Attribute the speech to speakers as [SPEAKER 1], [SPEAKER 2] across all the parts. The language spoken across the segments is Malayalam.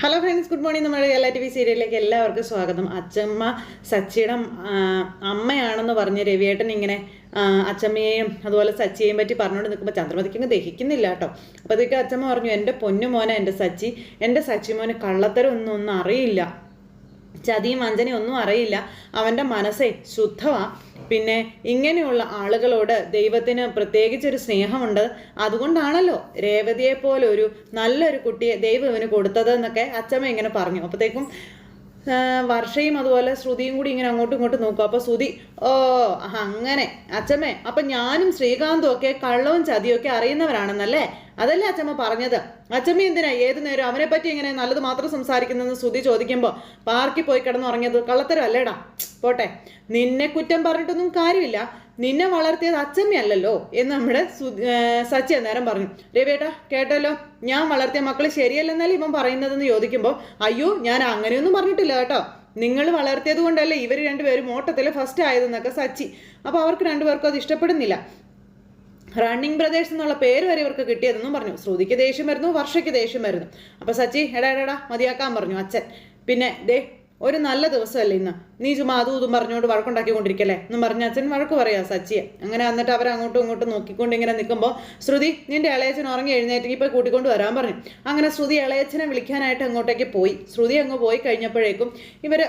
[SPEAKER 1] ഹലോ ഫ്രണ്ട്സ് ഗുഡ് മോർണിംഗ് നമ്മുടെ എല്ലാ ടി വി സീരിയലിലേക്ക് എല്ലാവർക്കും സ്വാഗതം. അച്ചമ്മ സച്ചിയുടെ അമ്മയാണെന്ന് പറഞ്ഞ് രവിയേട്ടൻ ഇങ്ങനെ അച്ചമ്മയെയും അതുപോലെ സച്ചിയെയും പറ്റി പറഞ്ഞുകൊണ്ട് നിൽക്കുമ്പോൾ ചന്ദ്രമതിക്ക് അങ്ങ് ദഹിക്കുന്നില്ല കേട്ടോ. അപ്പോൾ അതൊക്കെ അച്ചമ്മ പറഞ്ഞു എന്റെ പൊന്നു മോനെ എന്റെ സച്ചി എന്റെ സച്ചി മോന് കള്ളത്തരം ഒന്നും ഒന്നും അറിയില്ല. ചതിയും വഞ്ചനയും ഒന്നും അറിയില്ല. അവന്റെ മനസ്സേ ശുദ്ധമാ. പിന്നെ ഇങ്ങനെയുള്ള ആളുകളോട് ദൈവത്തിന് പ്രത്യേകിച്ചൊരു സ്നേഹമുണ്ട്. അതുകൊണ്ടാണല്ലോ രേവതിയെ പോലെ ഒരു നല്ലൊരു കുട്ടിയെ ദൈവം ഇവന് കൊടുത്തത് എന്നൊക്കെ അച്ഛമ്മ ഇങ്ങനെ പറഞ്ഞു. അപ്പോഴത്തേക്കും വർഷയും അതുപോലെ ശ്രുതിയും കൂടി ഇങ്ങനെ അങ്ങോട്ടും ഇങ്ങോട്ടും നോക്കും. അപ്പോൾ ശ്രുതി ഓ അങ്ങനെ അച്ഛമ്മേ അപ്പം ഞാനും ശ്രീകാന്തും ഒക്കെ കള്ളവും ചതിയും ഒക്കെ അറിയുന്നവരാണെന്നല്ലേ? അതല്ലേ അച്ഛമ്മ പറഞ്ഞത്? അച്ഛമ്മ എന്തിനാ ഏത് നേരം അവനെ പറ്റി ഇങ്ങനെ നല്ലത് മാത്രം സംസാരിക്കുന്നതെന്ന് ശ്രുതി ചോദിക്കുമ്പോൾ പാർക്കിൽ പോയി കിടന്നുറങ്ങിയത്? കള്ളത്തരം അല്ലേടാ പോട്ടെ. നിന്നെ കുറ്റം പറഞ്ഞിട്ടൊന്നും കാര്യമില്ല. നിന്നെ വളർത്തിയത് അച്ഛമ്മയല്ലല്ലോ എന്ന് നമ്മുടെ സച്ചി അന്നേരം പറഞ്ഞു. രവിയേട്ടാ കേട്ടല്ലോ? ഞാൻ വളർത്തിയ മക്കൾ ശരിയല്ലെന്നല്ലേ ഇവൻ പറയുന്നതെന്ന് ചോദിക്കുമ്പോൾ അയ്യോ ഞാൻ അങ്ങനെയൊന്നും പറഞ്ഞിട്ടില്ല കേട്ടോ. നിങ്ങൾ വളർത്തിയത് കൊണ്ടല്ലേ ഇവർ രണ്ടുപേരും ഓട്ടത്തിൽ ഫസ്റ്റ് ആയതെന്നൊക്കെ സച്ചി. അപ്പോൾ അവർക്ക് രണ്ടുപേർക്കും അത് ഇഷ്ടപ്പെടുന്നില്ല. റണ്ണിങ് ബ്രദേഴ്സ് എന്നുള്ള പേര് വരെ ഇവർക്ക് കിട്ടിയതെന്നും പറഞ്ഞു. ശ്രുതിക്ക് ദേഷ്യം വരുന്നു വർഷയ്ക്ക് ദേഷ്യം വരുന്നു. അപ്പൊ സച്ചി എടാ എടാ മതിയാക്കാൻ പറഞ്ഞു അച്ഛൻ. പിന്നെ ദേ ഒരു നല്ല ദിവസമല്ലേ ഇന്ന്. നീ ചുമ്മാ അതും ഇതും പറഞ്ഞുകൊണ്ട് വഴക്കുണ്ടാക്കിക്കൊണ്ടിരിക്കല്ലേ എന്നും പറഞ്ഞ അച്ഛൻ വഴക്ക് പറയാ സച്ചിയെ. അങ്ങനെ എന്നിട്ട് അവർ അങ്ങോട്ടും ഇങ്ങോട്ടും നോക്കിക്കൊണ്ട് ഇങ്ങനെ നിൽക്കുമ്പോൾ ശ്രുതി നിന്റെ ഇളയച്ചൻ ഉറങ്ങി എഴുന്നേറ്റ് ഇപ്പോൾ കൂട്ടിക്കൊണ്ട് വരാൻ പറഞ്ഞു. അങ്ങനെ ശ്രുതി ഇളയച്ചനെ വിളിക്കാനായിട്ട് അങ്ങോട്ടേക്ക് പോയി. ശ്രുതി അങ്ങ് പോയി കഴിഞ്ഞപ്പോഴേക്കും ഇവർ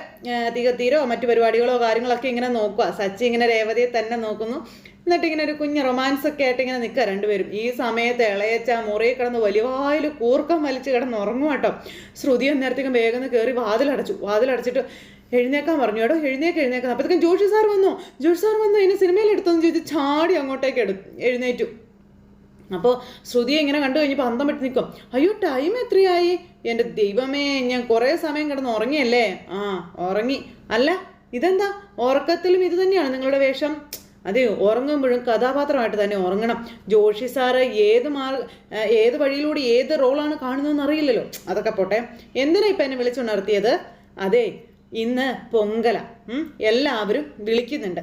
[SPEAKER 1] തീരോ മറ്റു പരിപാടികളോ കാര്യങ്ങളൊക്കെ ഇങ്ങനെ നോക്കുക സച്ചി ഇങ്ങനെ രേവതിയെ തന്നെ നോക്കുന്നു. എന്നിട്ട് ഇങ്ങനെ ഒരു കുഞ്ഞ് റൊമാൻസ് ഒക്കെ ആയിട്ട് ഇങ്ങനെ നിൽക്കുക രണ്ടുപേരും. ഈ സമയത്ത് ഇളയച്ച മുറി കിടന്ന് വലിയവായിൽ കൂർക്കം വലിച്ച് കിടന്ന് ഉറങ്ങും കേട്ടോ ശ്രുതി അന്നേരത്തേക്കും വേഗം കയറി വാതിലടച്ചു. വാതിലടച്ചിട്ട് എഴുന്നേക്കാൻ പറഞ്ഞു. കേട്ടോ എഴുന്നേക്ക് എഴുന്നേക്കാൻ അപ്പോഴത്തേക്കും ജോഷി സാർ വന്നു? ജോഷി സാർ വന്നു? ഇനി സിനിമയിൽ എടുത്തോന്ന് ചോദിച്ച് ചാടി അങ്ങോട്ടേക്ക് എടു എഴുന്നേറ്റു. അപ്പോൾ ശ്രുതി ഇങ്ങനെ കണ്ടു കഴിഞ്ഞപ്പോൾ അന്തം വിട്ട് നിൽക്കും അയ്യോ ടൈം എത്രയായി? എന്റെ ദൈവമേ ഞാൻ കുറേ സമയം കിടന്ന് ഉറങ്ങിയല്ലേ? ആ ഉറങ്ങി. അല്ല ഇതെന്താ? ഉറക്കത്തിലും ഇത് തന്നെയാണ് നിങ്ങളുടെ വേഷം? അതെ ഉറങ്ങുമ്പോഴും കഥാപാത്രമായിട്ട് തന്നെ ഉറങ്ങണം. ജോഷി സാറ് ഏത് മാർ ഏത് വഴിയിലൂടെ ഏത് റോളാണ് കാണുന്നതെന്ന് അറിയില്ലല്ലോ. അതൊക്കെ പോട്ടെ. എന്തിനാ ഇപ്പം എന്നെ വിളിച്ചുണർത്തിയത്? അതെ ഇന്ന് പൊങ്കല. എല്ലാവരും വിളിക്കുന്നുണ്ട്.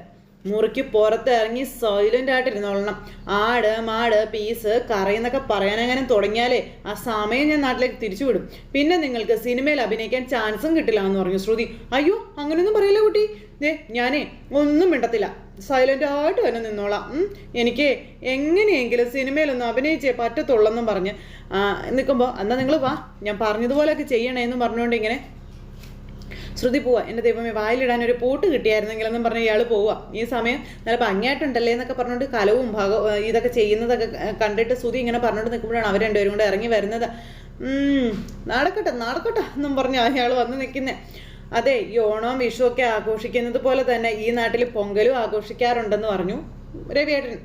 [SPEAKER 1] മുറിക്ക് പുറത്ത് ഇറങ്ങി സൈലന്റ് ആയിട്ട് ഇരുന്നോളണം. ആട് മാട് പീസ് കറി എന്നൊക്കെ പറയാനെങ്ങനെ തുടങ്ങിയാലേ ആ സമയം ഞാൻ നാട്ടിലേക്ക് തിരിച്ചു വിടും പിന്നെ നിങ്ങൾക്ക് സിനിമയിൽ അഭിനയിക്കാൻ ചാൻസും കിട്ടില്ല എന്ന് പറഞ്ഞു ശ്രുതി. അയ്യോ അങ്ങനെയൊന്നും പറയില്ല കുട്ടി. ദേ ഞാനേ ഒന്നും മിണ്ടത്തില്ല. സൈലന്റ് ആയിട്ട് തന്നെ നിന്നോളാം. എനിക്ക് എങ്ങനെയെങ്കിലും സിനിമയിലൊന്നും അഭിനയിച്ചേ പറ്റത്തുള്ളെന്നും പറഞ്ഞ് നിൽക്കുമ്പോൾ എന്നാൽ നിങ്ങൾ വാ ഞാൻ പറഞ്ഞതുപോലെയൊക്കെ ചെയ്യണേ എന്നും പറഞ്ഞുകൊണ്ട് ഇങ്ങനെ ശ്രുതി പോവാ. എന്റെ ദൈവമേ വായിലിടാൻ ഒരു പൂട്ട് കിട്ടിയായിരുന്നെങ്കിലെന്നും പറഞ്ഞ് ഇയാൾ പോവുക ഈ സമയം നല്ല ഭംഗിയായിട്ടുണ്ടല്ലേ എന്നൊക്കെ പറഞ്ഞുകൊണ്ട് കലവും ഭാഗവും ഇതൊക്കെ ചെയ്യുന്നതൊക്കെ കണ്ടിട്ട് ശ്രുതി ഇങ്ങനെ പറഞ്ഞുകൊണ്ട് നിൽക്കുമ്പോഴാണ് അവർ രണ്ടുപേരും കൂടെ ഇറങ്ങി വരുന്നത്. നടക്കട്ടെ നടക്കട്ടെ എന്നും പറഞ്ഞ് അയാൾ വന്ന് നിൽക്കുന്നത് അതെ ഈ ഓണവും വിഷുവും ഒക്കെ ആഘോഷിക്കുന്നത് പോലെ തന്നെ ഈ നാട്ടിൽ പൊങ്കലും ആഘോഷിക്കാറുണ്ടെന്ന് പറഞ്ഞു രവിയേട്ടൻ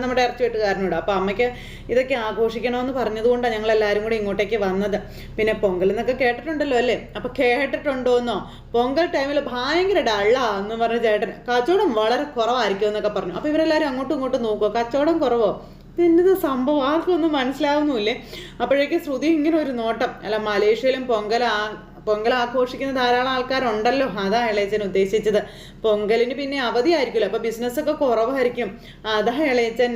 [SPEAKER 1] നമ്മുടെ ഇറച്ചി വെട്ടുകാരനോട് അപ്പോൾ അമ്മയ്ക്ക് ഇതൊക്കെ ആഘോഷിക്കണമെന്ന് പറഞ്ഞതുകൊണ്ടാണ് ഞങ്ങൾ എല്ലാവരും കൂടി ഇങ്ങോട്ടേക്ക് വന്നത്. പിന്നെ പൊങ്കൽ എന്നൊക്കെ കേട്ടിട്ടുണ്ടല്ലോ അല്ലേ? അപ്പോൾ കേട്ടിട്ടുണ്ടോന്നോ പൊങ്കൽ ടൈമിൽ ഭയങ്കര ഡള്ളാ എന്ന് പറഞ്ഞ ചേട്ടൻ കച്ചവടം വളരെ കുറവായിരിക്കും എന്നൊക്കെ പറഞ്ഞു. അപ്പോൾ ഇവരെല്ലാവരും അങ്ങോട്ടും ഇങ്ങോട്ടും നോക്കുക കച്ചവടം കുറവോ? ഇതെന്നത് സംഭവം? ആർക്കും ഒന്നും മനസ്സിലാവുന്നുമില്ലേ? അപ്പോഴേക്കും ശ്രുതി ഇങ്ങനെ ഒരു നോട്ടം അല്ല മലേഷ്യയിലും പൊങ്കൽ പൊങ്കൽ ആഘോഷിക്കുന്ന ധാരാളം ആൾക്കാരുണ്ടല്ലോ. അതാ ഇളയച്ചൻ ഉദ്ദേശിച്ചത്. പൊങ്കലിന് പിന്നെ അവധിയായിരിക്കുമല്ലോ. അപ്പൊ ബിസിനസ് ഒക്കെ കുറവായിരിക്കും. അതാ ഇളയച്ചൻ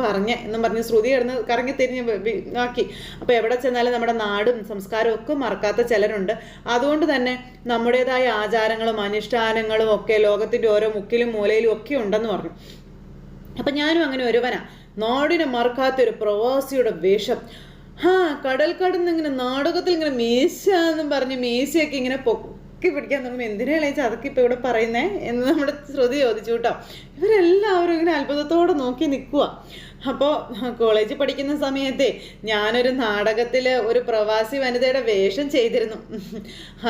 [SPEAKER 1] പറഞ്ഞ എന്നും പറഞ്ഞ് ശ്രുതി കിടന്ന് കറങ്ങി തിരിഞ്ഞ് ആക്കി. അപ്പൊ എവിടെ ചെന്നാലും നമ്മുടെ നാടും സംസ്കാരവും ഒക്കെ മറക്കാത്ത ചിലരുണ്ട്. അതുകൊണ്ട് തന്നെ നമ്മുടേതായ ആചാരങ്ങളും അനുഷ്ഠാനങ്ങളും ഒക്കെ ലോകത്തിന്റെ ഓരോ മുക്കിലും മൂലയിലും ഒക്കെ ഉണ്ടെന്ന് പറഞ്ഞു. അപ്പം ഞാനും അങ്ങനെ ഒരുവനാ. നാടിനെ മറക്കാത്തൊരു പ്രവാസിയുടെ വേഷം. ഹാ കടൽ കടന്ന് ഇങ്ങനെ നാടകത്തിൽ ഇങ്ങനെ മീശ എന്നും പറഞ്ഞ് മീശയൊക്കെ ഇങ്ങനെ പൊക്കി പിടിക്കാൻ തുടങ്ങുമ്പോൾ എന്തിനാണ് അതൊക്കെ ഇപ്പൊ ഇവിടെ പറയുന്നേ എന്ന് നമ്മുടെ ശ്രുതി ചോദിച്ചു കേട്ടോ. ഇവരെല്ലാവരും ഇങ്ങനെ അത്ഭുതത്തോടെ നോക്കി നിൽക്കുക അപ്പോൾ കോളേജിൽ പഠിക്കുന്ന സമയത്തെ ഞാനൊരു നാടകത്തിൽ ഒരു പ്രവാസി വനിതയുടെ വേഷം ചെയ്തിരുന്നു.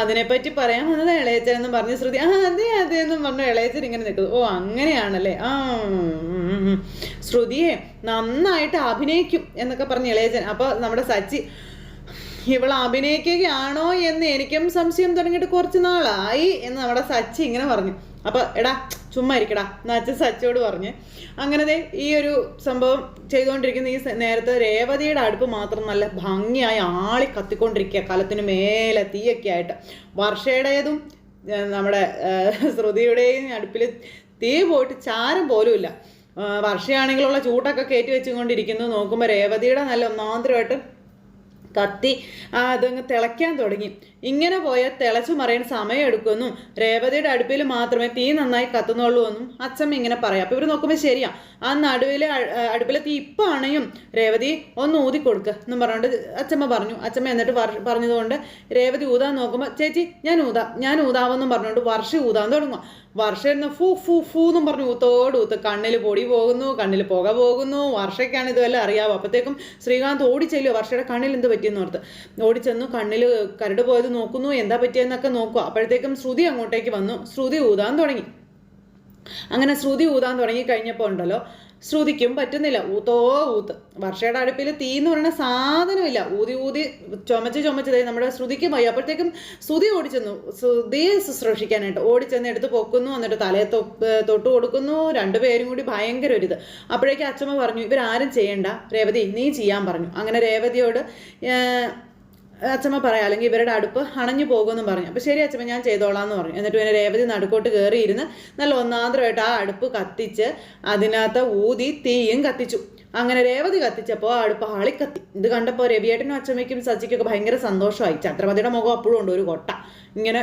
[SPEAKER 1] അതിനെപ്പറ്റി പറയാൻ വന്നത് ഇളയച്ചൻ എന്ന് പറഞ്ഞ് ശ്രുതി ആ അതെ അതെ എന്നും പറഞ്ഞു ഇളയച്ചൻ ഇങ്ങനെ നിൽക്കുന്നു. ഓ അങ്ങനെയാണല്ലേ? ആ. ശ്രുതിയെ നന്നായിട്ട് അഭിനയിക്കും എന്നൊക്കെ പറഞ്ഞ് ഇളയച്ചൻ. അപ്പോൾ നമ്മുടെ സച്ചി ഇവൾ അഭിനയിക്കുകയാണോ എന്ന് എനിക്കും സംശയം തുടങ്ങിയിട്ട് കുറച്ച് നാളായി എന്ന് നമ്മുടെ സച്ചി ഇങ്ങനെ പറഞ്ഞു. അപ്പൊ എടാ ചുമ്മാ ഇരിക്കടാ എന്ന് സച്ചോട് പറഞ്ഞ്. അങ്ങനെ ഈ ഒരു സംഭവം ചെയ്തുകൊണ്ടിരിക്കുന്ന ഈ നേരത്തെ രേവതിയുടെ അടുപ്പ് മാത്രം നല്ല ഭംഗിയായി ആളി കത്തിക്കൊണ്ടിരിക്കുക കലത്തിന് മേലെ തീയൊക്കെ ആയിട്ട്. വർഷയുടേതും നമ്മുടെ ശ്രുതിയുടെയും അടുപ്പിൽ തീ പോയിട്ട് ചാരം പോലും ഇല്ല വർഷയാണെങ്കിലുള്ള ചൂട്ടൊക്കെ കയറ്റി വെച്ചുകൊണ്ടിരിക്കുന്നു. നോക്കുമ്പോൾ രേവതിയുടെ നല്ല ഒന്നാന്തരമായിട്ട് കത്തി അതങ്ങ് തിളയ്ക്കാൻ തുടങ്ങി. ഇങ്ങനെ പോയ തിളച്ചു മറിയാൻ സമയം എടുക്കുന്നു. രേവതിയുടെ അടുപ്പിൽ മാത്രമേ തീ നന്നായി കത്തുന്നുള്ളൂ എന്നും അച്ഛമ്മ ഇങ്ങനെ പറയാം. അപ്പോൾ ഇവർ നോക്കുമ്പോൾ ശരിയാ. ആ നടുവിലെ അടുപ്പിലെ തീ ഇപ്പം ആണെയും രേവതി ഒന്ന് ഊതി കൊടുക്കുക എന്നും പറഞ്ഞുകൊണ്ട് അച്ഛമ്മ പറഞ്ഞു. അച്ഛമ്മ എന്നിട്ട് പറഞ്ഞതുകൊണ്ട് രേവതി ഊതാൻ നോക്കുമ്പോൾ ചേച്ചി ഞാൻ ഊതാം. ഞാൻ ഊതാമെന്നും പറഞ്ഞുകൊണ്ട് വർഷ ഊതാൻ തുടങ്ങുക വർഷ ഇരുന്ന് ഫൂ ഫൂ ഫൂ എന്നും പറഞ്ഞു ഊത്തോട് ഊത്ത് കണ്ണിൽ പൊടി പോകുന്നു കണ്ണിൽ പുക പോകുന്നു. വർഷയ്ക്കാണ് ഇതുവെല്ലാം അറിയാവോ. അപ്പോഴത്തേക്കും ശ്രീകാന്ത് ഓടിച്ചെല്ലോ വർഷയുടെ കണ്ണിൽ എന്ത് പറ്റിയെന്ന് ഓർത്ത്. ഓടിച്ചെന്നു കണ്ണിൽ കരട് പോയത് നോക്കുന്നു എന്താ പറ്റിയെന്നൊക്കെ നോക്കുക അപ്പോഴത്തേക്കും ശ്രുതി അങ്ങോട്ടേക്ക് വന്നു. ശ്രുതി ഊതാൻ തുടങ്ങി. അങ്ങനെ ശ്രുതി ഊതാൻ തുടങ്ങി കഴിഞ്ഞപ്പോൾ ഉണ്ടല്ലോ ശ്രുതിക്കും പറ്റുന്നില്ല. ഊത്തോ ഊത്ത്. വർഷയുടെ അടുപ്പിൽ തീ എന്ന് പറയുന്ന സാധനമില്ല. ഊതി ഊതി ചുമച്ച് ചുമച്ചതായി നമ്മുടെ ശ്രുതിക്ക് പോയി അപ്പോഴത്തേക്കും ശ്രുതി ഓടിച്ചെന്നു. ശ്രുതിയെ ശുശ്രൂഷിക്കാനായിട്ട് ഓടിച്ചെന്ന് എടുത്ത് പൊക്കുന്നു. എന്നിട്ട് തലയെ തൊട്ട് കൊടുക്കുന്നു. രണ്ടുപേരും കൂടി ഭയങ്കര ഒരിത് അപ്പോഴേക്കും അച്ഛമ്മ പറഞ്ഞു ഇവരാരും ചെയ്യണ്ട. രേവതി നീ ചെയ്യാൻ പറഞ്ഞു. അങ്ങനെ രേവതിയോട് അച്ഛമ്മ പറയാം അല്ലെങ്കിൽ ഇവരുടെ അടുപ്പ് അണഞ്ഞു പോകുമെന്നും പറഞ്ഞു. അപ്പോൾ ശരി അച്ഛമ്മ ഞാൻ ചെയ്തോളാം എന്ന് പറഞ്ഞു. എന്നിട്ട് പിന്നെ രേവതി നടുക്കോട്ട് കയറിയിരുന്ന് നല്ല ഒന്നാന്തരമായിട്ട് ആ അടുപ്പ് കത്തിച്ച് അതിനകത്ത് ഊതി തീയും കത്തിച്ചു. അങ്ങനെ രേവതി കത്തിച്ചപ്പോൾ അടുപ്പ് കത്തി. ഇത് കണ്ടപ്പോൾ രവിയേട്ടനും അച്ഛമ്മയ്ക്കും സച്ചിക്കൊക്കെ ഭയങ്കര സന്തോഷമായി. ചന്ദ്രമതിയുടെ മുഖം അപ്പോഴും ഉണ്ട് ഒരു കൊട്ട. ഇങ്ങനെ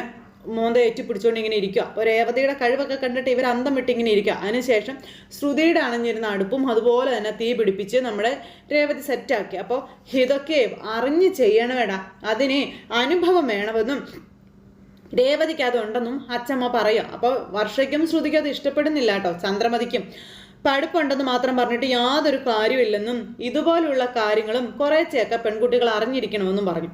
[SPEAKER 1] മോന്ത ഏറ്റി പിടിച്ചുകൊണ്ട് ഇങ്ങനെ ഇരിക്കുക അപ്പോൾ രേവതിയുടെ കഴിവൊക്കെ കണ്ടിട്ട് ഇവർ അന്തം വിട്ട് ഇങ്ങനെ ഇരിക്കുക അതിനുശേഷം ശ്രുതിയുടെ അണഞ്ഞിരുന്ന അടുപ്പും അതുപോലെ തന്നെ തീ പിടിപ്പിച്ച് നമ്മുടെ രേവതി സെറ്റാക്കി അപ്പോൾ ഇതൊക്കെ അറിഞ്ഞ് ചെയ്യണമേടാ അതിന് അനുഭവം വേണമെന്നും രേവതിക്ക് അതുണ്ടെന്നും അച്ഛമ്മ പറയും അപ്പോൾ വർഷയ്ക്കും ശ്രുതിക്കും അത് ഇഷ്ടപ്പെടുന്നില്ല കേട്ടോ. ചന്ദ്രമതിക്കും പഠിപ്പുണ്ടെന്ന് മാത്രം പറഞ്ഞിട്ട് യാതൊരു കാര്യമില്ലെന്നും ഇതുപോലുള്ള കാര്യങ്ങളും കുറേച്ചെയൊക്കെ പെൺകുട്ടികൾ അറിഞ്ഞിരിക്കണമെന്നും പറഞ്ഞു.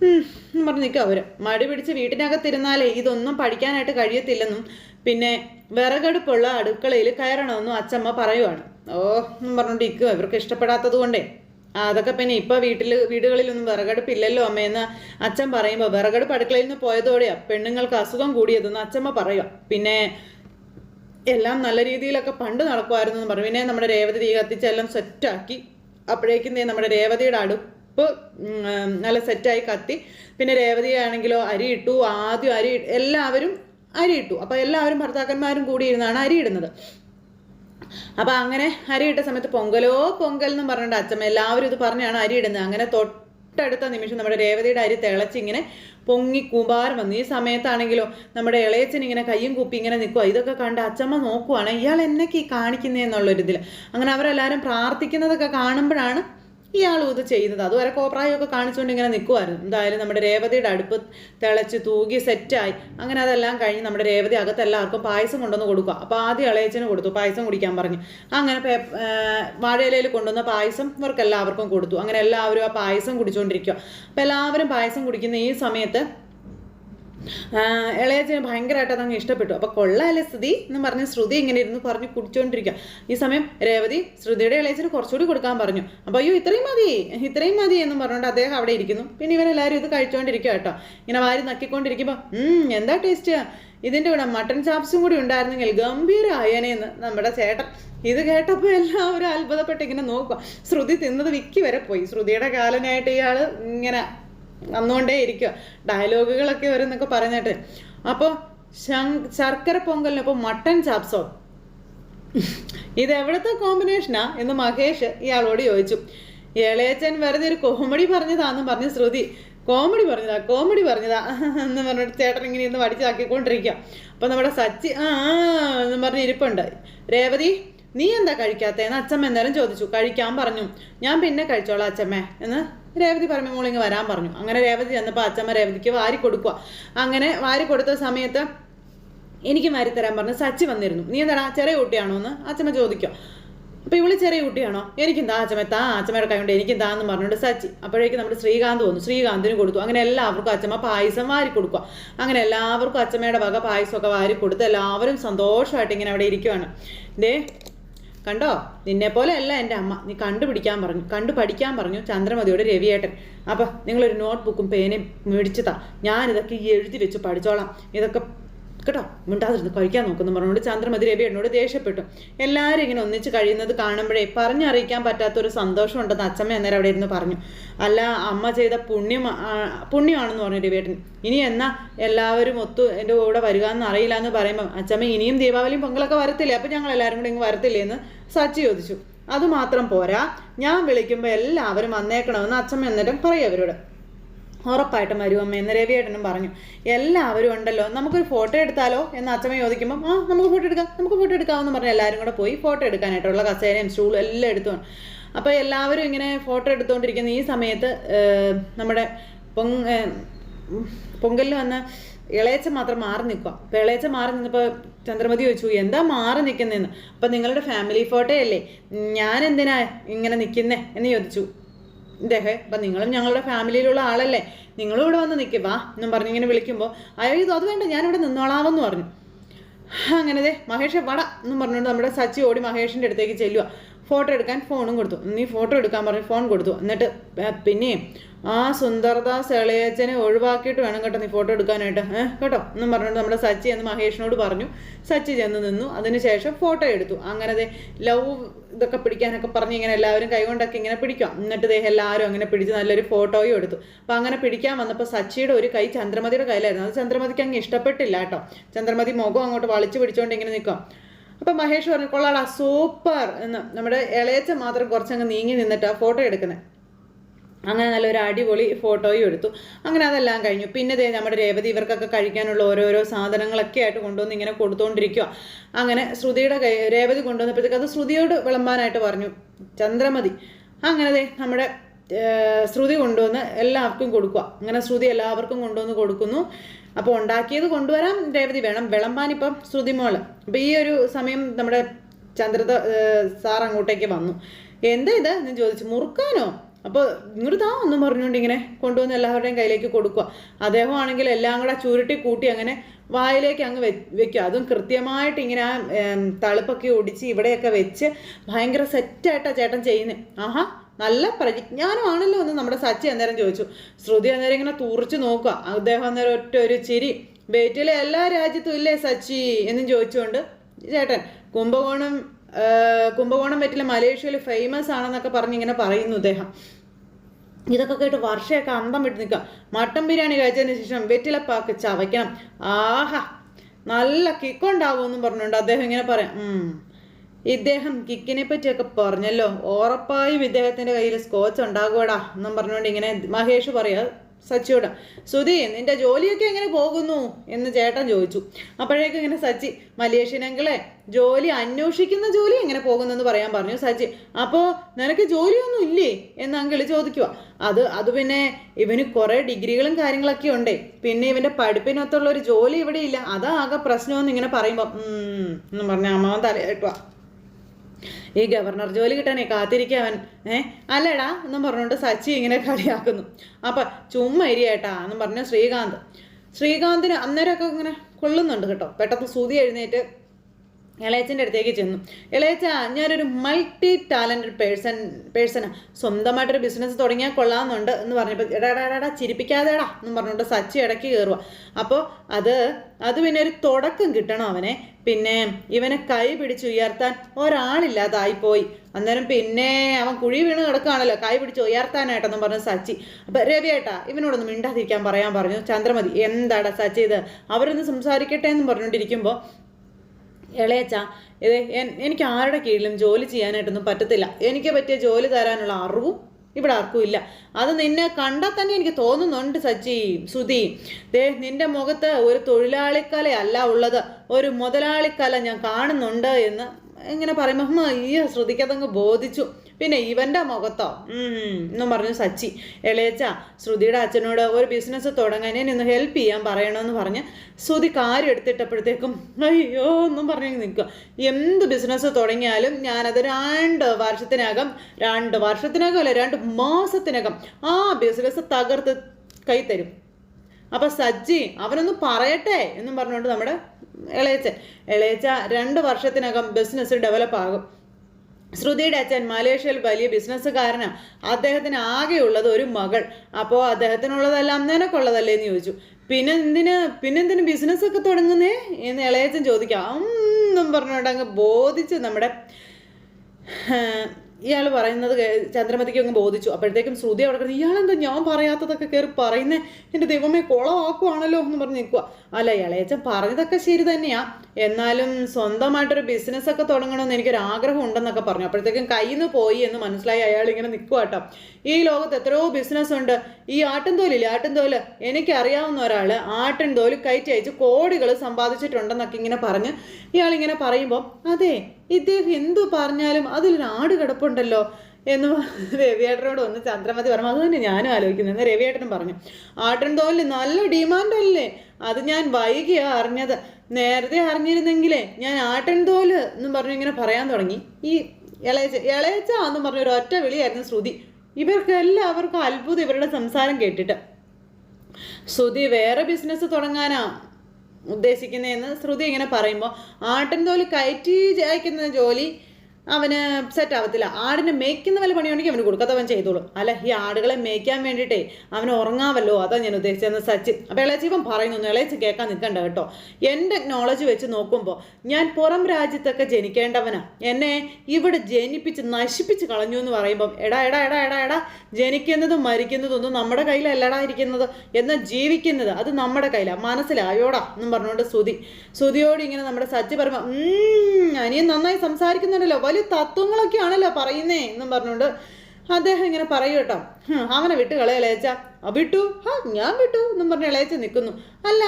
[SPEAKER 1] ഉം, എന്ന് പറഞ്ഞ് നിൽക്കുക അവർ മടി പിടിച്ച് വീട്ടിനകത്തിരുന്നാലേ ഇതൊന്നും പഠിക്കാനായിട്ട് കഴിയത്തില്ലെന്നും പിന്നെ വിറകടുപ്പുള്ള അടുക്കളയിൽ കയറണമെന്നും അച്ചമ്മ പറയുവാണ്. ഓ എന്നും പറഞ്ഞുകൊണ്ട് ഇരിക്കുക ഇവർക്ക് ഇഷ്ടപ്പെടാത്തത് കൊണ്ടേ. അതൊക്കെ പിന്നെ ഇപ്പൊ വീട്ടിൽ വീടുകളിലൊന്നും വിറകടുപ്പില്ലല്ലോ അമ്മയെന്ന് അച്ഛൻ പറയുമ്പോൾ വിറകടുപ്പ് അടുക്കളയിൽ നിന്ന് പോയതോടെയാ പെണ്ണുങ്ങൾക്ക് അസുഖം കൂടിയതെന്ന് അച്ഛമ്മ പറയുക പിന്നെ എല്ലാം നല്ല രീതിയിലൊക്കെ പണ്ട് നടക്കുമായിരുന്നു എന്ന് പറഞ്ഞു പിന്നെ നമ്മുടെ രേവതി തീ കത്തിച്ച് എല്ലാം സെറ്റാക്കി അപ്പോഴേക്കും നമ്മുടെ രേവതിയുടെ അടുപ്പ് ഉം, നല്ല സെറ്റായി കത്തി. പിന്നെ രേവതി ആണെങ്കിലോ അരി ഇട്ടു. ആദ്യം അരി എല്ലാവരും അരി ഇട്ടു. അപ്പോൾ എല്ലാവരും ഭർത്താക്കന്മാരും കൂടി ഇരുന്നാണ് അരി ഇടുന്നത്. അപ്പൊ അങ്ങനെ അരി ഇട്ട സമയത്ത് പൊങ്കലോ പൊങ്കൽ എന്ന് പറഞ്ഞിട്ട് അച്ഛമ്മ എല്ലാവരും ഇത് പറഞ്ഞാണ് അരി ഇടുന്നത്. അങ്ങനെ തൊട്ടടുത്ത നിമിഷം നമ്മുടെ രേവതിയുടെ അരി തിളച്ച് ഇങ്ങനെ പൊങ്ങി കൂമ്പാരം വന്നു. ഈ സമയത്താണെങ്കിലോ നമ്മുടെ ഇളയച്ചൻ ഇങ്ങനെ കയ്യും കൂപ്പി ഇങ്ങനെ നിൽക്കുക ഇതൊക്കെ കണ്ട് അച്ചമ്മ നോക്കുവാണ്. ഇയാൾ എന്നൊക്കെ ഈ കാണിക്കുന്നതെന്നുള്ളൊരിതിൽ അങ്ങനെ അവരെല്ലാവരും പ്രാർത്ഥിക്കുന്നതൊക്കെ കാണുമ്പോഴാണ് ഇയാളും ഇത് ചെയ്യുന്നത്. അതുവരെ കോപ്രായമൊക്കെ കാണിച്ചുകൊണ്ട് ഇങ്ങനെ നിൽക്കുമായിരുന്നു എന്തായാലും നമ്മുടെ രേവതിയുടെ അടുപ്പ് തിളച്ച് തൂകി സെറ്റായി. അങ്ങനെ അതെല്ലാം കഴിഞ്ഞ് നമ്മുടെ രേവതി അകത്ത് എല്ലാവർക്കും പായസം കൊണ്ടുവന്ന് കൊടുക്കുക. അപ്പോൾ ആദ്യം ഇളയച്ചന് കൊടുത്തു പായസം കുടിക്കാൻ പറഞ്ഞു. അങ്ങനെ വാഴയിലയിൽ കൊണ്ടുവന്ന പായസം ഇവർക്ക് എല്ലാവർക്കും കൊടുത്തു. അങ്ങനെ എല്ലാവരും ആ പായസം കുടിച്ചുകൊണ്ടിരിക്കുക അപ്പോൾ എല്ലാവരും പായസം കുടിക്കുന്ന ഈ സമയത്ത് ഇളയച്ചന് ഭയങ്കരമായിട്ട് അതങ്ങ് ഇഷ്ടപ്പെട്ടു. അപ്പൊ കൊള്ളാല്ലേ ശ്രുതി എന്ന് പറഞ്ഞ് ശ്രുതി ഇങ്ങനെ ഇരുന്ന് പറഞ്ഞ് കുടിച്ചോണ്ടിരിക്കുക ഈ സമയം രേവതി ശ്രുതിയുടെ ഇളയച്ചന് കുറച്ചുകൂടി കൊടുക്കാൻ പറഞ്ഞു. അപ്പൊ അയ്യോ ഇത്രയും മതി ഇത്രയും മതി എന്ന് പറഞ്ഞുകൊണ്ട് അദ്ദേഹം അവിടെ ഇരിക്കുന്നു. പിന്നെ ഇവരെല്ലാവരും ഇത് കഴിച്ചുകൊണ്ടിരിക്കുക കേട്ടോ. ഇങ്ങനെ വാരി നക്കിക്കൊണ്ടിരിക്കുമ്പോൾ എന്താ ടേസ്റ്റ് ഇതിന്റെ കൂടെ മട്ടൺ ചാപ്സും കൂടി ഉണ്ടായിരുന്നെങ്കിൽ ഗംഭീര അയനേന്ന് നമ്മുടെ ചേട്ടൻ. ഇത് കേട്ടപ്പോൾ എല്ലാവരും അത്ഭുതപ്പെട്ട് ഇങ്ങനെ നോക്കുക ശ്രുതി തിന്നത് വിക്കി വരെ പോയി. ശ്രുതിയുടെ കാലനായിട്ട് ഇയാൾ ഇങ്ങനെ വന്നുകൊണ്ടേ ഇരിക്കുക. ഡയലോഗുകളൊക്കെ വരുന്നൊക്കെ പറഞ്ഞിട്ട്. അപ്പോൾ ശർക്കര പൊങ്കലിനൊപ്പം മട്ടൻ ചാപ്സോ? ഇത് എവിടുത്തെ കോമ്പിനേഷനാ? എന്ന് മഹേഷ് ഇയാളോട് ചോദിച്ചു. ഇളയച്ചൻ വെറുതെ ഒരു കോമഡി പറഞ്ഞതാന്ന് പറഞ്ഞ് ശ്രുതി കോമഡി പറഞ്ഞതാ കോമഡി പറഞ്ഞതാ എന്ന് പറഞ്ഞിട്ട് ചേട്ടൻ ഇങ്ങനെ ഇരുന്ന് വടിച്ചാക്കിക്കൊണ്ടിരിക്കുക. അപ്പം നമ്മുടെ സച്ചി ആ എന്ന് പറഞ്ഞ് ഇരിപ്പുണ്ട്. രേവതി നീ എന്താ കഴിക്കാത്തതെന്ന് അച്ഛമ്മ എന്തായാലും ചോദിച്ചു. കഴിക്കാൻ പറഞ്ഞു. ഞാൻ പിന്നെ കഴിച്ചോളാം അച്ഛമ്മേ എന്ന് രേവതി പറഞ്ഞു മോളിങ്ങ് വരാൻ പറഞ്ഞു. അങ്ങനെ രേവതി ചെന്നപ്പോൾ അച്ഛമ്മ രേവതിക്ക് വാരി കൊടുക്കുക അങ്ങനെ വാരി കൊടുത്ത സമയത്ത് എനിക്ക് വാരി തരാൻ പറഞ്ഞു സച്ചി വന്നിരുന്നു. നീ എന്താടാ ചെറിയ കുട്ടിയാണോ എന്ന്? അച്ഛമ്മ ചോദിക്കുക അപ്പോൾ ഇവൾ ചെറിയ കുട്ടിയാണോ? എനിക്കും താ അച്ഛമ്മ താ അച്ഛമ്മയുടെ കൈ കൊണ്ട് എനിക്കും താ എന്ന് പറഞ്ഞുകൊണ്ട് സച്ചി അപ്പോഴേക്കും നമ്മുടെ ശ്രീകാന്ത് വന്നു. ശ്രീകാന്തിന് കൊടുത്തു. അങ്ങനെ എല്ലാവർക്കും അച്ഛമ്മ പായസം വാരി കൊടുക്കുക അങ്ങനെ എല്ലാവർക്കും അച്ഛമ്മയുടെ വക പായസമൊക്കെ വാരി കൊടുത്ത് എല്ലാവരും സന്തോഷമായിട്ട് ഇങ്ങനെ അവിടെ ഇരിക്കുവാണ്. ദേ കണ്ടോ? നിന്നെ പോലെ അല്ല എന്റെ അമ്മ. നീ കണ്ടുപിടിക്കാൻ പറഞ്ഞു കണ്ടു പഠിക്കാൻ പറഞ്ഞു ചന്ദ്രമതിയോട് രവിയേട്ടൻ. അപ്പം നിങ്ങളൊരു നോട്ട് ബുക്കും പേനയും മേടിച്ചതാ ഞാനിതൊക്കെ എഴുതി വെച്ച് പഠിച്ചോളാം. ഇതൊക്കെ കേട്ടോ മിണ്ടാതിരുന്ന് കഴിക്കാൻ നോക്കുന്നു. പറഞ്ഞുകൊണ്ട് ചന്ദ്രമതി രവി എന്നോട് ദേഷ്യപ്പെട്ടു. എല്ലാവരും ഇങ്ങനെ ഒന്നിച്ച് കഴിയുന്നത് കാണുമ്പോഴേ പറഞ്ഞറിയിക്കാൻ പറ്റാത്തൊരു സന്തോഷമുണ്ടെന്ന് അച്ഛമ്മ അന്നേരം അവിടെ ഇരുന്ന് പറഞ്ഞു. അല്ല അമ്മ ചെയ്ത പുണ്യം പുണ്യമാണെന്ന് പറഞ്ഞു രവിയേട്ടൻ. ഇനി എന്നാ എല്ലാവരും ഒത്തു എന്റെ കൂടെ വരിക എന്ന് അറിയില്ല എന്ന് പറയുമ്പോൾ അച്ഛമ്മ ഇനിയും ദീപാവലിയും പൊങ്കലൊക്കെ വരത്തില്ലേ? അപ്പം ഞങ്ങൾ എല്ലാവരും കൂടെ ഇങ്ങ് വരത്തില്ലേ എന്ന് സച്ചി ചോദിച്ചു. അതുമാത്രം പോരാ ഞാൻ വിളിക്കുമ്പോൾ എല്ലാവരും വന്നേക്കണമെന്ന് അച്ഛമ്മ എന്നിട്ടും പറയും അവരോട്. ഉറപ്പായിട്ടും വരും അമ്മ എന്ന് രവിയേട്ടനും പറഞ്ഞു. എല്ലാവരും ഉണ്ടല്ലോ. നമുക്കൊരു ഫോട്ടോ എടുത്താലോ എന്ന് അച്ഛമ്മ ചോദിക്കുമ്പോൾ ആ നമുക്ക് ഫോട്ടോ എടുക്കാം നമുക്ക് ഫോട്ടോ എടുക്കാമെന്ന് പറഞ്ഞ് എല്ലാവരും കൂടെ പോയി ഫോട്ടോ എടുക്കാനായിട്ടുള്ള കസേരയും സ്റ്റൂളും എല്ലാം എടുത്തു അപ്പോൾ എല്ലാവരും ഇങ്ങനെ ഫോട്ടോ എടുത്തുകൊണ്ടിരിക്കുന്ന ഈ സമയത്ത് നമ്മുടെ പൊങ് പൊങ്കലിൽ വന്ന ഇളയച്ച മാത്രം മാറി നിൽക്കുക അപ്പോൾ ഇളയച്ച മാറി നിന്നപ്പോൾ ചന്ദ്രമതി ചോദിച്ചു എന്താ മാറി നിൽക്കുന്നതെന്ന് അപ്പം നിങ്ങളുടെ ഫാമിലി ഫോട്ടോ അല്ലേ? ഞാൻ എന്തിനാ ഇങ്ങനെ നിൽക്കുന്നേ എന്ന് ചോദിച്ചു. ദേഹേ അപ്പം നിങ്ങളും ഞങ്ങളുടെ ഫാമിലിയിലുള്ള ആളല്ലേ? നിങ്ങളും ഇവിടെ വന്ന് നിൽക്കുക വാ എന്നും പറഞ്ഞ് ഇങ്ങനെ വിളിക്കുമ്പോൾ അയ്യോ ഇത് അത് വേണ്ട ഞാനിവിടെ നിന്നോളാമെന്ന് പറഞ്ഞു. അങ്ങനെ ദേ മഹേഷ് വട എന്നും പറഞ്ഞുകൊണ്ട് നമ്മുടെ സച്ചി ഓടി മഹേഷിന്റെ അടുത്തേക്ക് ചെല്ലുക ഫോട്ടോ എടുക്കാൻ ഫോണും കൊടുത്തു. നീ ഫോട്ടോ എടുക്കാൻ പറഞ്ഞ് ഫോൺ കൊടുത്തു. എന്നിട്ട് പിന്നെ ആ സുന്ദർദാസ് ഇളയച്ചനെ ഒഴിവാക്കിയിട്ട് വേണം കേട്ടോ നീ ഫോട്ടോ എടുക്കാനായിട്ട്. ഏഹ് കേട്ടോ? എന്നും പറഞ്ഞുകൊണ്ട് നമ്മുടെ സച്ചി എന്ന് മഹേഷിനോട് പറഞ്ഞു. സച്ചി ചെന്ന് നിന്നു. അതിനുശേഷം ഫോട്ടോ എടുത്തു. അങ്ങനെ ലവ് ഇതൊക്കെ പിടിക്കാനൊക്കെ പറഞ്ഞ് ഇങ്ങനെ എല്ലാവരും കൈകൊണ്ടൊക്കെ ഇങ്ങനെ പിടിക്കാം. എന്നിട്ട് ദേഹം എല്ലാവരും അങ്ങനെ പിടിച്ച് നല്ലൊരു ഫോട്ടോയും എടുത്തു. അപ്പം അങ്ങനെ പിടിക്കാൻ വന്നപ്പോൾ സച്ചിയുടെ ഒരു കൈ ചന്ദ്രമതിയുടെ കയ്യിലായിരുന്നു. അത് ചന്ദ്രമതിക്ക് അങ്ങ് ഇഷ്ടപ്പെട്ടില്ല കേട്ടോ. ചന്ദ്രമതി മുഖം അങ്ങോട്ട് വലിച്ചു പിടിച്ചുകൊണ്ട് ഇങ്ങനെ നിൽക്കാം. അപ്പം മഹേഷ് പറഞ്ഞു കൊള്ളാടാ സൂപ്പർ. എന്ന് നമ്മുടെ ഇളയച്ച മാത്രം കുറച്ചങ്ങ് നീങ്ങി നിന്നിട്ട് ആ ഫോട്ടോ എടുക്കുന്നത് അങ്ങനെ നല്ലൊരു അടിപൊളി ഫോട്ടോയും എടുത്തു. അങ്ങനെ അതെല്ലാം കഴിഞ്ഞു. പിന്നെ ദേ നമ്മുടെ രേവതി ഇവർക്കൊക്കെ കഴിക്കാനുള്ള ഓരോരോ സാധനങ്ങളൊക്കെ ആയിട്ട് കൊണ്ടുവന്ന് ഇങ്ങനെ കൊടുത്തുകൊണ്ടിരിക്കുക അങ്ങനെ ശ്രുതിയുടെ കൈ രേവതി കൊണ്ടുവന്നപ്പോഴത്തേക്ക് അത് ശ്രുതിയോട് വിളമ്പാനായിട്ട് പറഞ്ഞു ചന്ദ്രമതി. അങ്ങനെ ദേ നമ്മുടെ ശ്രുതി കൊണ്ടുവന്ന് എല്ലാവർക്കും കൊടുക്കുക. അങ്ങനെ ശ്രുതി എല്ലാവർക്കും കൊണ്ടുവന്ന് കൊടുക്കുന്നു. അപ്പോൾ ഉണ്ടാക്കിയത് കൊണ്ടുവരാൻ രേവതി വേണം. വിളമ്പാനിപ്പം ശ്രുതി മോൾ. അപ്പോൾ ഈ ഒരു സമയം നമ്മുടെ ചന്ദ്രത സാർ അങ്ങോട്ടേക്ക് വന്നു. എന്താ ഇത്? എന്ന് ചോദിച്ചു. മുറുക്കാനോ? അപ്പോൾ ഇങ്ങോട്ട് താ ഒന്നും പറഞ്ഞുകൊണ്ട് ഇങ്ങനെ കൊണ്ടുവന്ന് എല്ലാവരുടെയും കയ്യിലേക്ക് കൊടുക്കുക. അദ്ദേഹം ആണെങ്കിൽ എല്ലാം കൂടെ ചുരുട്ടി കൂട്ടി അങ്ങനെ വായിലേക്ക് അങ്ങ് വെക്കുക. അതും കൃത്യമായിട്ട് ഇങ്ങനെ ആ തളുപ്പൊക്കെ ഒടിച്ച് ഇവിടെയൊക്കെ വെച്ച് ഭയങ്കര സെറ്റായിട്ടാണ് ചേട്ടൻ ചെയ്യുന്നത് ആഹാ. നല്ല പരിജ്ഞാനമാണല്ലോ എന്ന് നമ്മുടെ സച്ചി അന്നേരം ചോദിച്ചു. ശ്രുതി അന്നേരം ഇങ്ങനെ തുറിച്ച് നോക്കുക. അദ്ദേഹം അന്നേരം ഒറ്റ ഒരു ചിരി. ബേറ്റിലെ എല്ലാ രാജ്യത്തും ഇല്ലേ സച്ചി? എന്നും ചോദിച്ചുകൊണ്ട് ചേട്ടൻ കുംഭകോണം കുംഭകോണം വെറ്റിലെ മലേഷ്യയിൽ ഫേമസ് ആണെന്നൊക്കെ പറഞ്ഞ് ഇങ്ങനെ പറയുന്നു അദ്ദേഹം ഇതൊക്കെ കേട്ട് വർഷമൊക്കെ അന്തം വിട്ട് നിൽക്കുക. മട്ടൻ ബിരിയാണി കഴിച്ചതിന് ശേഷം വെറ്റിലപ്പാക്ക് ചവയ്ക്കണം. ആഹാ നല്ല കിക്കുണ്ടാവുമെന്നും പറഞ്ഞുകൊണ്ട് അദ്ദേഹം ഇങ്ങനെ പറയാം. ഇദ്ദേഹം കിക്കിനെ പറ്റിയൊക്കെ പറഞ്ഞല്ലോ. ഉറപ്പായും ഇദ്ദേഹത്തിന്റെ കയ്യിൽ സ്കോച്ച് ഉണ്ടാകുവാടാ എന്നും പറഞ്ഞുകൊണ്ട് ഇങ്ങനെ മഹേഷ് പറയാ സച്ചിയോട് സുധി നിന്റെ ജോലിയൊക്കെ എങ്ങനെ പോകുന്നു? എന്ന് ചേട്ടൻ ചോദിച്ചു. അപ്പോഴേക്കും ഇങ്ങനെ സച്ചി മലേഷ്യനെങ്കിലെ ജോലി അന്വേഷിക്കുന്ന ജോലി എങ്ങനെ പോകുന്നു എന്ന് പറയാൻ പറഞ്ഞു സച്ചി. അപ്പോൾ നിനക്ക് ജോലിയൊന്നും ഇല്ലേ? എന്ന് അങ്കിൾ ചോദിക്കുക അത് അത് പിന്നെ ഇവന് കുറേ ഡിഗ്രികളും കാര്യങ്ങളൊക്കെ ഉണ്ടേ. പിന്നെ ഇവന്റെ പഠിപ്പിനൊത്തുള്ള ഒരു ജോലി ഇവിടെ ഇല്ല. അതാകെ പ്രശ്നമെന്ന് ഇങ്ങനെ പറയുമ്പോൾ എന്ന് പറഞ്ഞ അമ്മാവൻ തലയായിട്ടുവാ ഈ ഗവർണർ ജോലി കിട്ടാനേ കാത്തിരിക്കവൻ ഏ? അല്ലടാ എന്നും പറഞ്ഞുകൊണ്ട് സച്ചി ഇങ്ങനെ കളിയാക്കുന്നു. അപ്പം ചുമ്മാ ഇരിയേട്ടാ എന്നും പറഞ്ഞ ശ്രീകാന്ത്. ശ്രീകാന്തിന് അന്നേരമൊക്കെ ഇങ്ങനെ കൊള്ളുന്നുണ്ട് കേട്ടോ. പെട്ടെന്ന് സുതി എഴുന്നേറ്റ് ഇളയച്ചന്റെ അടുത്തേക്ക് ചെന്നു. ഇളയച്ച ഞാനൊരു മൾട്ടി ടാലന്റഡ് പേഴ്സൺ പേഴ്സണാണ് സ്വന്തമായിട്ടൊരു ബിസിനസ് തുടങ്ങിയാൽ കൊള്ളാമെന്നുണ്ട് എന്ന് പറഞ്ഞപ്പോൾ എടാടാടാ എടാ എടാ, എടാ ചിരിപ്പിക്കാതെടാ എന്ന് പറഞ്ഞുകൊണ്ട് സച്ചി ഇടയ്ക്ക് കയറുക അപ്പോൾ അത് അത് പിന്നെ ഒരു തുടക്കം കിട്ടണം അവനെ. പിന്നെ ഇവനെ കൈ പിടിച്ചുയർത്താൻ ഒരാളില്ലാതായിപ്പോയി അന്നേരം പിന്നെ അവൻ കുഴി വീണ് കിടക്കുകയാണല്ലോ കൈ പിടിച്ച് ഉയർത്താനായിട്ടെന്നും പറഞ്ഞു സച്ചി. അപ്പം രവിയേട്ടാ ഇവനോടൊന്ന് മിണ്ടാതിരിക്കാൻ പറയാൻ പറഞ്ഞു. ചന്ദ്രമതി എന്താടാ സച്ചി ഇത്? അവരൊന്ന് സംസാരിക്കട്ടെ എന്ന് പറഞ്ഞുകൊണ്ടിരിക്കുമ്പോൾ ഇളയച്ച ഇത് എനിക്ക് ആരുടെ കീഴിലും ജോലി ചെയ്യാനായിട്ടൊന്നും പറ്റത്തില്ല. എനിക്ക് പറ്റിയ ജോലി തരാനുള്ള അറിവും ഇവിടെ ആർക്കും ഇല്ല. അത് നിന്നെ കണ്ടാൽ തന്നെ എനിക്ക് തോന്നുന്നുണ്ട് സച്ചി സുധി. ദേ നിന്റെ മുഖത്ത് ഒരു തൊഴിലാളിക്കല അല്ല ഉള്ളത്. ഒരു മുതലാളിക്കല ഞാൻ കാണുന്നുണ്ട് എന്ന് ഇങ്ങനെ പറയുമ്പോൾ ഹും, ഈ ശ്രുതിക്കതങ്ങ് ബോധിച്ചു. പിന്നെ ഇവന്റെ മുഖത്തോ? എന്നും പറഞ്ഞു സച്ചി. ഇളയച്ച ശ്രുതിയുടെ അച്ഛനോട് ഒരു ബിസിനസ് തുടങ്ങാൻ എന്നെ ഒന്ന് ഹെൽപ്പ് ചെയ്യാൻ പറയണമെന്ന് പറഞ്ഞ് ശ്രുതി കാര്യം എടുത്തിട്ടപ്പോഴത്തേക്കും അയ്യോ എന്നും പറഞ്ഞു നിൽക്കുക. എന്ത് ബിസിനസ് തുടങ്ങിയാലും ഞാനത് രണ്ട് വർഷത്തിനകം രണ്ട് വർഷത്തിനകം അല്ല രണ്ട് മാസത്തിനകം ആ ബിസിനസ് തകർത്ത് കൈ തരും. അപ്പൊ സജ്ജി അവനൊന്ന് പറയട്ടെ എന്നും പറഞ്ഞുകൊണ്ട് നമ്മുടെ ഇളയച്ചൻ ഇളയച്ച രണ്ട് വർഷത്തിനകം ബിസിനസ് ഡെവലപ്പ് ആകും. ശ്രുതിയുടെ അച്ഛൻ മലേഷ്യയിൽ വലിയ ബിസിനസ്സുകാരനാണ് അദ്ദേഹത്തിന് ആകെയുള്ളത് ഒരു മകൾ. അപ്പോൾ അദ്ദേഹത്തിനുള്ളതെല്ലാം നിനക്കുള്ളതല്ലേ എന്ന് ചോദിച്ചു. പിന്നെ എന്തിന് പിന്നെന്തിന് ബിസിനസ് ഒക്കെ തുടങ്ങുന്നേ എന്ന് ഇളയച്ചൻ ചോദിക്കാം. എന്നും പറഞ്ഞുകൊണ്ട് അങ്ങ് ബോധിച്ച് നമ്മുടെ ഇയാൾ പറയുന്നത് ചന്ദ്രമതിക്ക് അങ്ങ് ബോധിച്ചു. അപ്പോഴത്തേക്കും ശ്രുതി അവിടെ കിടന്ന് ഇയാളെന്താ ഞാൻ പറയാത്തതൊക്കെ കയറി പറയുന്നേ? എന്റെ ദൈവമേ കുളമാക്കുവാണല്ലോ എന്ന് പറഞ്ഞ് നിൽക്കുക അല്ല ഇളയച്ചൻ പറഞ്ഞതൊക്കെ ശരി തന്നെയാ. എന്നാലും സ്വന്തമായിട്ടൊരു ബിസിനസ്സൊക്കെ തുടങ്ങണമെന്ന് എനിക്കൊരു ആഗ്രഹം ഉണ്ടെന്നൊക്കെ പറഞ്ഞു. അപ്പോഴത്തേക്കും കയ്യിൽ നിന്ന് പോയി എന്ന് മനസ്സിലായി അയാൾ ഇങ്ങനെ നിൽക്കുക കേട്ടോ. ഈ ലോകത്ത് എത്രയോ ബിസിനസ് ഉണ്ട്. ഈ ആട്ടിൻതോലില്ലേ? ആട്ടിൻതോൽ. എനിക്കറിയാവുന്ന ഒരാൾ ആട്ടിൻതോൽ കയറ്റി അയച്ച് കോടികൾ സമ്പാദിച്ചിട്ടുണ്ടെന്നൊക്കെ ഇങ്ങനെ പറഞ്ഞ് ഇയാളിങ്ങനെ പറയുമ്പോൾ അതെ ഇദ്ദേഹം എന്തു പറഞ്ഞാലും അതിലൊരു ആട് കിടപ്പുണ്ടല്ലോ എന്ന് രവിയേട്ടനോട് ഒന്ന് ചന്ദ്രമതി പറഞ്ഞു. അത് തന്നെ ഞാനും ആലോചിക്കുന്നത് എന്ന് രവിയേട്ടനും പറഞ്ഞു. ആട്ടൻതോലിൽ നല്ല ഡിമാൻഡല്ലേ അത് ഞാൻ വൈകിയാ അറിഞ്ഞത്. നേരത്തെ അറിഞ്ഞിരുന്നെങ്കിലേ ഞാൻ ആട്ടിൻതോൽ എന്നും പറഞ്ഞു ഇങ്ങനെ പറയാൻ തുടങ്ങി. ഈ ഇളയച്ച ഇളയച്ച എന്നും പറഞ്ഞ ഒരു ഒറ്റ വിളിയായിരുന്നു ശ്രുതി. ഇവർക്ക് എല്ലാവർക്കും അത്ഭുതം ഇവരുടെ സംസാരം കേട്ടിട്ട്. ശ്രുതി വേറെ ബിസിനസ് തുടങ്ങാനാ ഉദ്ദേശിക്കുന്നതെന്ന് ശ്രുതി ഇങ്ങനെ പറയുമ്പോൾ ആട്ടിൻതോൽ കയറ്റി അയക്കുന്ന ജോലി അവന് സെറ്റ് ആവത്തില്ല. ആടിനെ മേയ്ക്കുന്ന വല്ല പണിയുണ്ടെങ്കിൽ അവന് കൊടുക്കാത്ത അവൻ ചെയ്തോളൂ. അല്ല ഈ ആടുകളെ മേയ്ക്കാൻ വേണ്ടിയിട്ടേ അവന് ഉറങ്ങാവല്ലോ. അതാ ഞാൻ ഉദ്ദേശിച്ചതെന്ന് സച്ചിൻ. അപ്പം ഇളയച്ചീവൻ പറയുന്നു ഇളയച്ച് കേൾക്കാൻ നിൽക്കണ്ട കേട്ടോ. എന്റെ നോളജ് വെച്ച് നോക്കുമ്പോൾ ഞാൻ പുറം രാജ്യത്തൊക്കെ ജനിക്കേണ്ടവനാ. എന്നെ ഇവിടെ ജനിപ്പിച്ച് നശിപ്പിച്ച് കളഞ്ഞു എന്ന് പറയുമ്പം എടാ എടാ എടാ എടാ എടാ ജനിക്കുന്നതും മരിക്കുന്നതും ഒന്നും നമ്മുടെ കയ്യിലല്ലടാ ഇരിക്കുന്നത്. എന്നാൽ ജീവിക്കുന്നത്? അത് നമ്മുടെ കയ്യിലാണ് മനസ്സിലായോടാ എന്നും പറഞ്ഞുകൊണ്ട് ശ്രുതി. ശ്രുതിയോട് ഇങ്ങനെ നമ്മുടെ സച്ചി പറയുമ്പോൾ "ഉം, അനിയൻ നന്നായി സംസാരിക്കുന്നുണ്ടല്ലോ. വലിയ തത്വങ്ങളൊക്കെ ആണല്ലോ പറയുന്നേ എന്നും പറഞ്ഞുകൊണ്ട് അദ്ദേഹം ഇങ്ങനെ പറയൂ കേട്ടോ. "ഹും, അവനെ വിട്ട് കളയ ഇളയച്ച. "ആ, വിട്ടു? ആ ഞാൻ വിട്ടു എന്നും പറഞ്ഞ് ഇളയച്ച നിൽക്കുന്നു അല്ല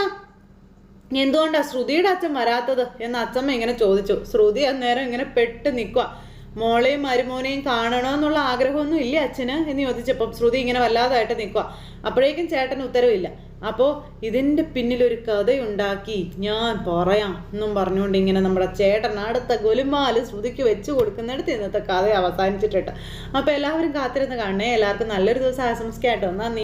[SPEAKER 1] എന്തുകൊണ്ടാ ശ്രുതിയുടെ അച്ഛൻ വരാത്തത്? എന്ന് അച്ഛമ്മ ഇങ്ങനെ ചോദിച്ചു. ശ്രുതി അന്നേരം ഇങ്ങനെ പെട്ട് നിൽക്കുക മോളെയും മരുമോനെയും കാണണമെന്നുള്ള ആഗ്രഹമൊന്നും ഇല്ല അച്ഛന്? എന്ന് ചോദിച്ചപ്പം ശ്രുതി ഇങ്ങനെ വല്ലാതായിട്ട് നിൽക്കുക അപ്പോഴേക്കും ചേട്ടന് ഉത്തരവില്ല. അപ്പോൾ ഇതിന്റെ പിന്നിലൊരു കഥയുണ്ടാക്കി ഞാൻ പറയാം എന്നും പറഞ്ഞുകൊണ്ട് ഇങ്ങനെ നമ്മുടെ ചേട്ടൻ അടുത്ത ഗുലുമാൽ ശ്രുതിക്ക് വെച്ച് കൊടുക്കുന്നിടത്ത് ഇന്നത്തെ കഥ അവസാനിച്ചിട്ടുണ്ട്. അപ്പോൾ എല്ലാവരും കാത്തിരുന്ന് കാണണേ. എല്ലാവർക്കും നല്ലൊരു ദിവസം ആശംസിക്കാട്ടോ നന്ദി.